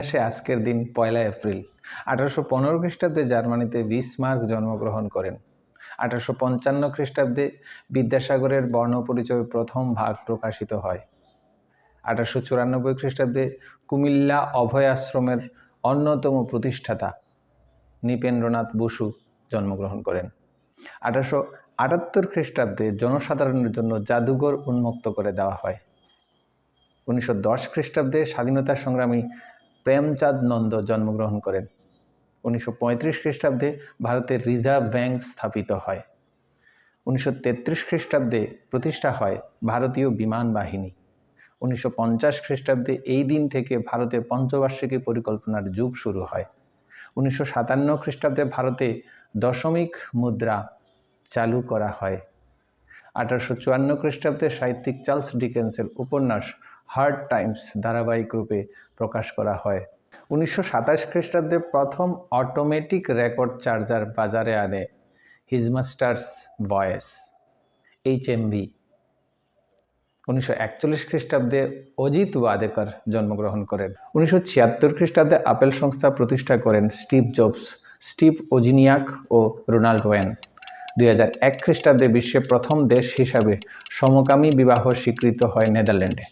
আসে আজকের দিন পয়লা এপ্রিল। আঠারোশো পনেরো খ্রিস্টাব্দে জার্মানিতে বিসমার্ক জন্মগ্রহণ করেন। আঠারোশো পঞ্চান্ন খ্রিস্টাব্দে বিদ্যাসাগরের বর্ণপরিচয় প্রথম ভাগ প্রকাশিত হয়। আঠারোশো চুরানব্বই খ্রিস্টাব্দে কুমিল্লা অভয় আশ্রমের অন্যতম প্রতিষ্ঠাতা নৃপেন্দ্রনাথ বসু জন্মগ্রহণ করেন। আঠারোশো আটাত্তর খ্রিস্টাব্দে জনসাধারণের জন্য জাদুঘর উন্মুক্ত করে দেওয়া হয়। উনিশশো দশ খ্রিস্টাব্দে স্বাধীনতা সংগ্রামী প্রেমচাঁদ নন্দ জন্মগ্রহণ করেন। উনিশশো পঁয়ত্রিশ খ্রিস্টাব্দে ভারতের রিজার্ভ ব্যাংক স্থাপিত হয়। উনিশশো তেত্রিশ খ্রিস্টাব্দে প্রতিষ্ঠা হয় ভারতীয় বিমান বাহিনী। উনিশশো পঞ্চাশ খ্রিস্টাব্দে এই দিন থেকে ভারতে পঞ্চবার্ষিকী পরিকল্পনার যুগ শুরু হয়। উনিশশো সাতান্ন খ্রিস্টাব্দে ভারতে দশমিক মুদ্রা চালু করা হয়। আঠারোশো চুয়ান্ন খ্রিস্টাব্দে সাহিত্যিক চার্লস ডিকেন্সের উপন্যাস হার্ড টাইমস ধারাবাহিক রূপে প্রকাশ করা হয়। উনিশশো সাতাশ খ্রিস্টাব্দে প্রথম অটোমেটিক রেকর্ড চার্জার বাজারে আনে his master's voice, H M V. উনিশশো একচল্লিশ খ্রিস্টাব্দে অজিত ওয়াদেকর জন্মগ্রহণ করেন। উনিশশো ছিয়াত্তর খ্রিস্টাব্দে আপেল সংস্থা প্রতিষ্ঠা করেন স্টিভ জবস, স্টিভ ওজিনিয়াক ও রোনাল্ড ওয়েন। দুই হাজার এক খ্রিস্টাব্দে বিশ্বের প্রথম দেশ হিসাবে সমকামী বিবাহ স্বীকৃত হয় নেদারল্যান্ডে।